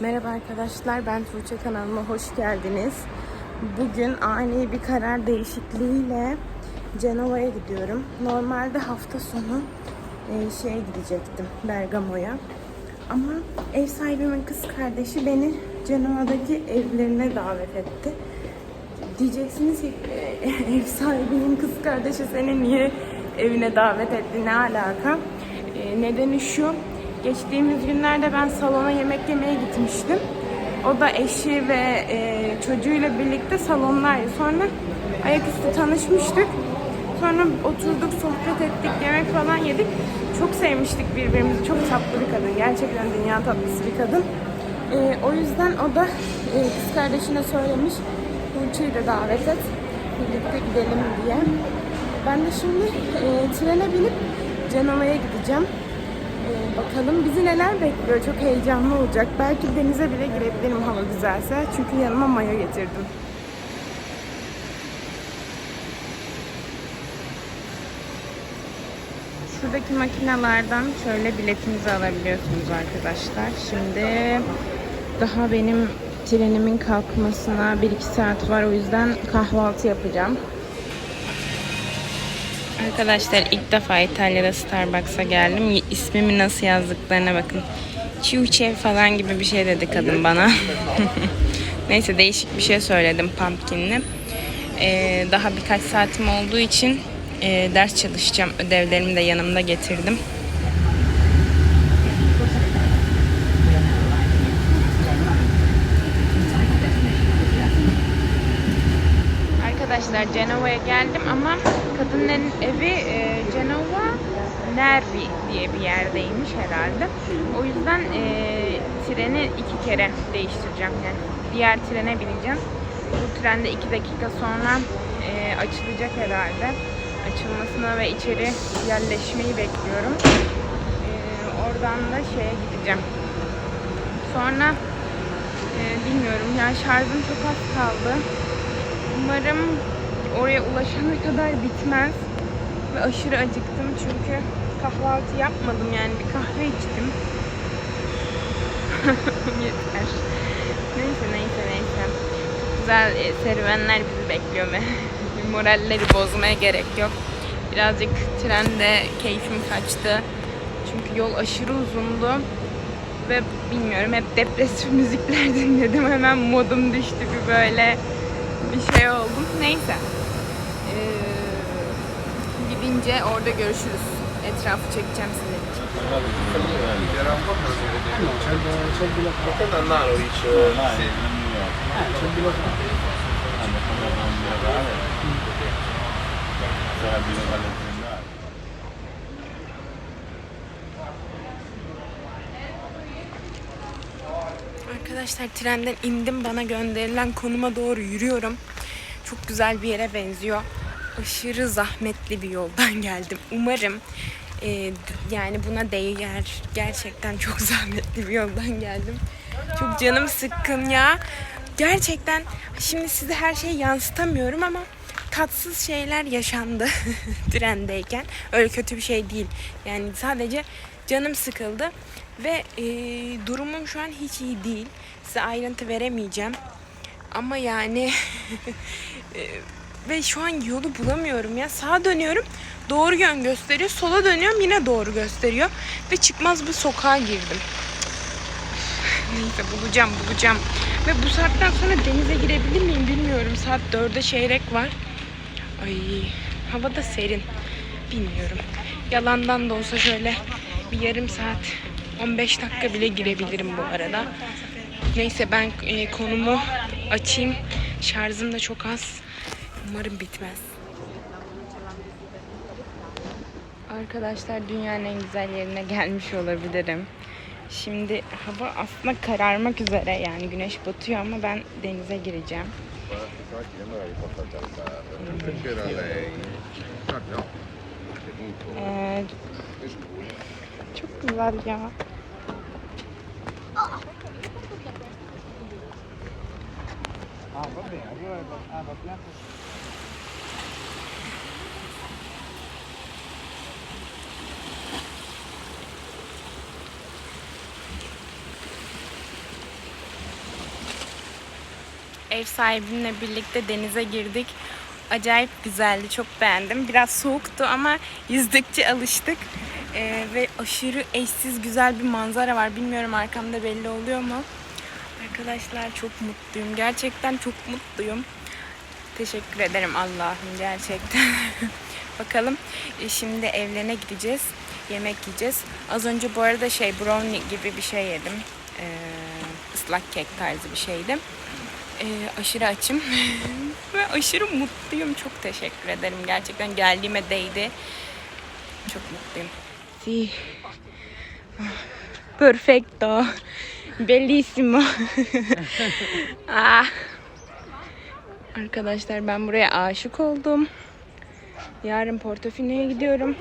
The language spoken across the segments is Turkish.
Merhaba arkadaşlar, ben Tuğçe kanalıma hoş geldiniz. Bugün ani bir karar değişikliğiyle Cenova'ya gidiyorum. Normalde hafta sonu e, şeye gidecektim, Bergamo'ya. Ama ev sahibimin kız kardeşi beni Cenova'daki evlerine davet etti. Diyeceksiniz ki "E, ev sahibinin kız kardeşi seni niye evine davet etti, ne alaka? E, nedeni şu, geçtiğimiz günlerde ben salona yemek yemeye gitmiştim. O da eşi ve e, çocuğuyla birlikte salondaydı. Sonra ayaküstü tanışmıştık. Sonra oturduk, sohbet ettik, yemek falan yedik. Çok sevmiştik birbirimizi. Çok tatlı bir kadın. Gerçekten dünya tatlısı bir kadın. E, o yüzden o da e, kız kardeşine söylemiş. Tuğçe'yi de davet et. Birlikte gidelim diye. Ben de şimdi e, trene binip Cenova'ya gideceğim. Bakalım bizi neler bekliyor. Çok heyecanlı olacak. Belki denize bile girebilirim hava güzelse. Çünkü yanıma mayo getirdim. Şuradaki makinelerden şöyle biletinizi alabiliyorsunuz arkadaşlar. Şimdi daha benim trenimin kalkmasına 1-2 saat var. O yüzden kahvaltı yapacağım. Arkadaşlar ilk defa İtalya'da Starbucks'a geldim. İsmimi nasıl yazdıklarına bakın. Ciuce falan gibi bir şey dedi kadın bana. Neyse değişik bir şey söyledim pumpkinli. Ee, daha birkaç saatim olduğu için e, ders çalışacağım. Ödevlerimi de yanımda getirdim. Arkadaşlar Cenova'ya geldim ama kadının evi e, Cenova Nervi diye bir yerdeymiş herhalde. O yüzden e, treni iki kere değiştireceğim. Yani diğer trene bineceğim. Bu trende iki dakika sonra e, açılacak herhalde. Açılmasını ve içeri yerleşmeyi bekliyorum. E, oradan da şeye gideceğim. Sonra e, bilmiyorum ya şarjım çok az kaldı. Umarım oraya ulaşana kadar bitmez. Ve aşırı acıktım çünkü kahvaltı yapmadım yani bir kahve içtim. Yeter. Neyse neyse neyse. Güzel e, serüvenler bizi bekliyor ve moralleri bozmaya gerek yok. Birazcık trende keyfim kaçtı. Çünkü yol aşırı uzundu. Ve bilmiyorum hep depresif müzikler dinledim. Hemen modum düştü bir böyle bir şey oldum. Neyse. Gidince orada görüşürüz. Etrafı çekeceğim dice sì. Arkadaşlar trenden indim. Bana gönderilen konuma doğru yürüyorum. Çok güzel bir yere benziyor. Aşırı zahmetli bir yoldan geldim. Umarım e, yani buna değer. Gerçekten çok zahmetli bir yoldan geldim. Çok canım sıkkın ya. Gerçekten şimdi size her şeyi yansıtamıyorum ama tatsız şeyler yaşandı trendeyken. Öyle kötü bir şey değil. Yani sadece canım sıkıldı ve e, durumum şu an hiç iyi değil. Size ayrıntı veremeyeceğim. Ama yani e, ve şu an yolu bulamıyorum ya. Sağa dönüyorum doğru yön gösteriyor. Sola dönüyorum yine doğru gösteriyor. Ve çıkmaz bir sokağa girdim. Neyse bulacağım bulacağım. Ve bu saatten sonra denize girebilir miyim bilmiyorum. Saat 4'e çeyrek var. Ay hava da serin. Bilmiyorum. Yalandan da olsa şöyle bir yarım saat 15 dakika bile girebilirim bu arada. Neyse ben e, konumu açayım. Şarjım da çok az. Umarım bitmez. Arkadaşlar dünyanın en güzel yerine gelmiş olabilirim. Şimdi hava aslında kararmak üzere yani güneş batıyor ama ben denize gireceğim. Perché era lei? Ah, no. Ee, çok güzel ev sahibimle birlikte denize girdik. Acayip güzeldi, çok beğendim. Biraz soğuktu ama yüzdükçe alıştık. Ee, ve aşırı eşsiz güzel bir manzara var. Bilmiyorum arkamda belli oluyor mu? Arkadaşlar çok mutluyum. Gerçekten çok mutluyum. Teşekkür ederim Allah'ım gerçekten. Bakalım e, şimdi evlerine gideceğiz. Yemek yiyeceğiz. Az önce bu arada şey brownie gibi bir şey yedim. Ee, ıslak kek tarzı bir şeydi. Ee, aşırı açım. Ve aşırı mutluyum. Çok teşekkür ederim. Gerçekten geldiğime değdi. Çok mutluyum. Sí. Perfecto. Bellissimo. ah. Arkadaşlar ben buraya aşık oldum. Yarın Portofino'ya gidiyorum.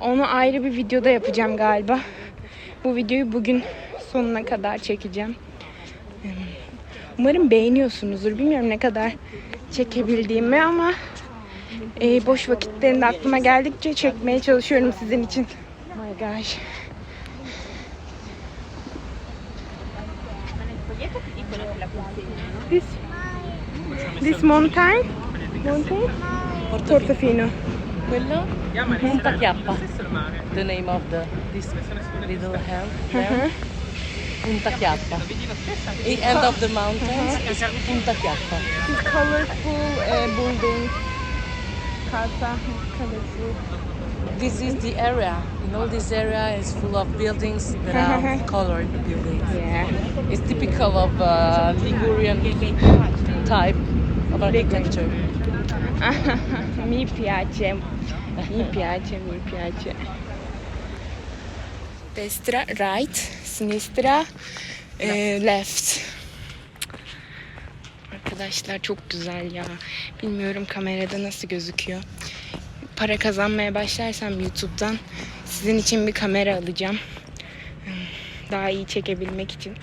Onu ayrı bir videoda yapacağım galiba. Bu videoyu bugün sonuna kadar çekeceğim. Umarım beğeniyorsunuzdur. Bilmiyorum ne kadar çekebildiğimi ama e, boş vakitlerinde aklıma geldikçe çekmeye çalışıyorum sizin için. Oh my gosh. This, this mountain, mountain, Portofino. Quello? Punta Chiappa. The name of the this little hill there. Punta Chiappa. The end of the mountains is Punta Chiappa. This colorful uh, building. Casa, colorful. This is the area. You know, this area is full of buildings that are colored buildings. Yeah. It's typical of uh, Ligurian type of architecture. mi piace, mi piace, mi piace. Destra, right, sinistra, eh, left. Arkadaşlar çok güzel ya. Bilmiyorum kamerada nasıl gözüküyor. Para kazanmaya başlarsam YouTube'dan sizin için bir kamera alacağım. Daha iyi çekebilmek için.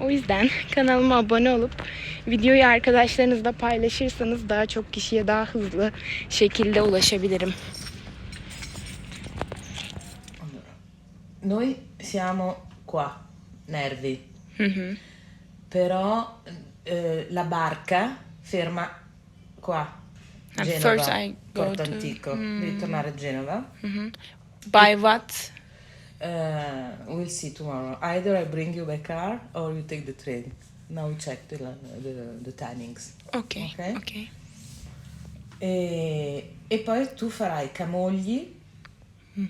O yüzden kanalıma abone olup videoyu arkadaşlarınızla paylaşırsanız daha çok kişiye daha hızlı şekilde ulaşabilirim. Noi siamo qua, Nervi, Mhm. però eh, la barca ferma qua, At Genova, first I go Porto to- Antico. Devi tornare a Genova. By what? Uh, we'll see tomorrow. Either I bring you by car or you take the train. Now we check the, the, the timings. Okay. Ok. Okay. E, e poi tu farai Camogli,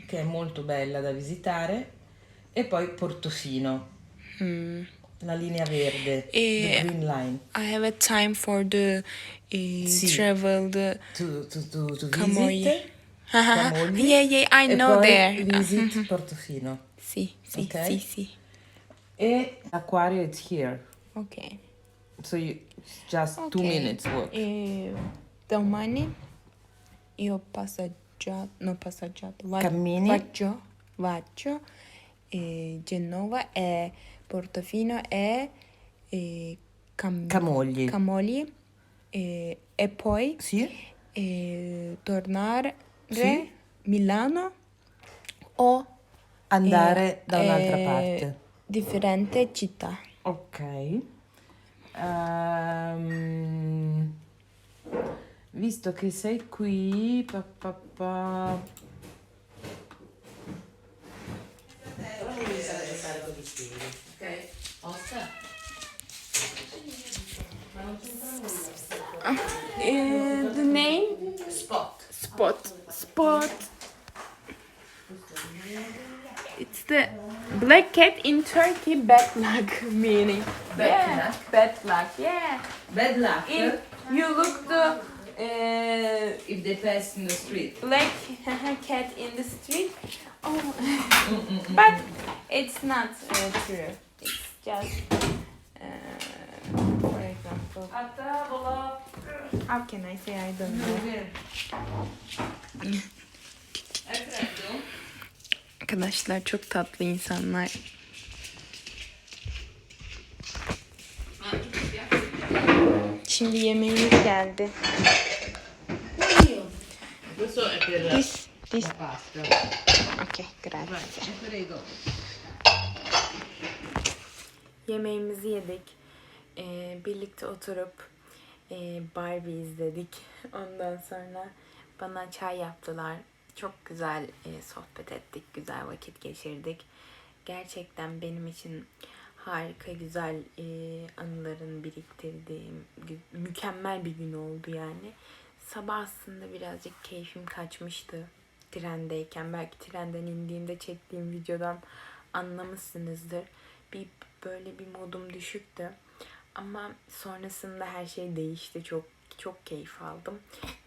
che è molto bella da visitare, e poi Portofino, Hmm. la linea verde, E- the green line. I have a time for the uh, Sì. travel the To, to, to, to Camogli. visit. Camogli yeah, yeah, I e know there. visit Portofino. Sì, sì, Ok. sì, sì. E Aquario is here, Ok. so you, just two Ok. minutes walk. E domani io passeggiato, no passeggiato, va- Cammini. Faccio, faccio eh, Genova e Portofino e, e Cam- Camogli. Camogli e, e poi sì? eh, tornare Sì. Milano o Andare da un'altra parte. differente città. Ok. Ehm, visto che sei qui, pa, pa, pa. Ok. Osta. Eh, the name? Spot. Spot. Spot. It's the black cat in Turkey bad luck meaning. Bad yeah, luck? Bad luck, yeah. Bad luck In, you look the uh, if they pass in the street. black cat in the street. Oh, but it's not uh, true. It's just, uh, for example, A tavola. how can I say I don't know. Arkadaşlar çok tatlı insanlar. Şimdi yemeğimiz geldi. Questo è per This, this. Okay, grazie. Yemeğimizi yedik. Ee, birlikte oturup e, Barbie izledik. Ondan sonra bana çay yaptılar. Çok güzel e, sohbet ettik, güzel vakit geçirdik. Gerçekten benim için harika, güzel e, anıların biriktirdiğim, mükemmel bir gün oldu yani. Sabah aslında birazcık keyfim kaçmıştı trendeyken. Belki trenden indiğimde çektiğim videodan anlamışsınızdır. Bir böyle bir modum düşüktü. Ama sonrasında her şey değişti. Çok çok keyif aldım.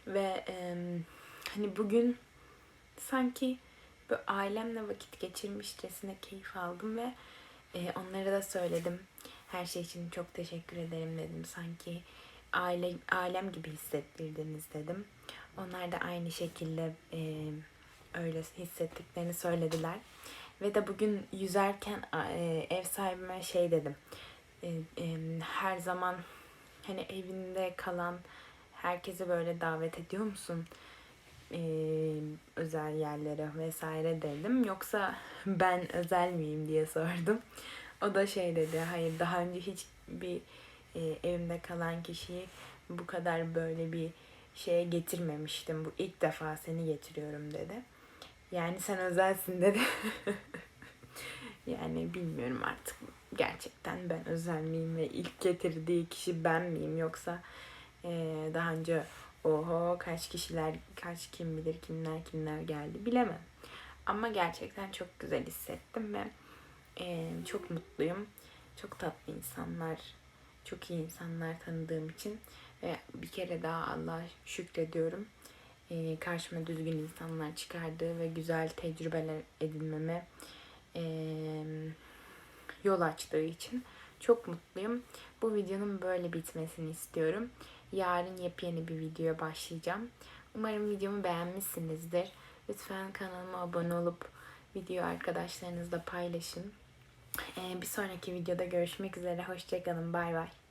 Ve e, hani bugün sanki böyle ailemle vakit geçirmişçesine keyif aldım ve e, onlara da söyledim. Her şey için çok teşekkür ederim dedim. Sanki aile ailem gibi hissettirdiniz dedim. Onlar da aynı şekilde e, öyle hissettiklerini söylediler. Ve de bugün yüzerken e, ev sahibime şey dedim. E, e, her zaman hani evinde kalan herkese böyle davet ediyor musun? Özel yerlere vesaire dedim. Yoksa ben özel miyim diye sordum. O da şey dedi. Hayır daha önce hiç bir e, evimde kalan kişiyi bu kadar böyle bir şeye getirmemiştim. Bu ilk defa seni getiriyorum dedi. Yani sen özelsin dedi. yani bilmiyorum artık gerçekten ben özel miyim ve ilk getirdiği kişi ben miyim yoksa eee, daha önce oho kaç kişiler kaç kim bilir kimler kimler geldi bilemem. Ama gerçekten çok güzel hissettim ve eee, çok mutluyum. Çok tatlı insanlar, çok iyi insanlar tanıdığım için ve bir kere daha Allah'a şükrediyorum. Eee karşıma düzgün insanlar çıkardığı ve güzel tecrübeler edinmeme eee, yol açtığı için çok mutluyum. Bu videonun böyle bitmesini istiyorum. Yarın yepyeni bir videoya başlayacağım. Umarım videomu beğenmişsinizdir. Lütfen kanalıma abone olup video arkadaşlarınızla paylaşın. Ee, bir sonraki videoda görüşmek üzere. Hoşçakalın. Bay bay.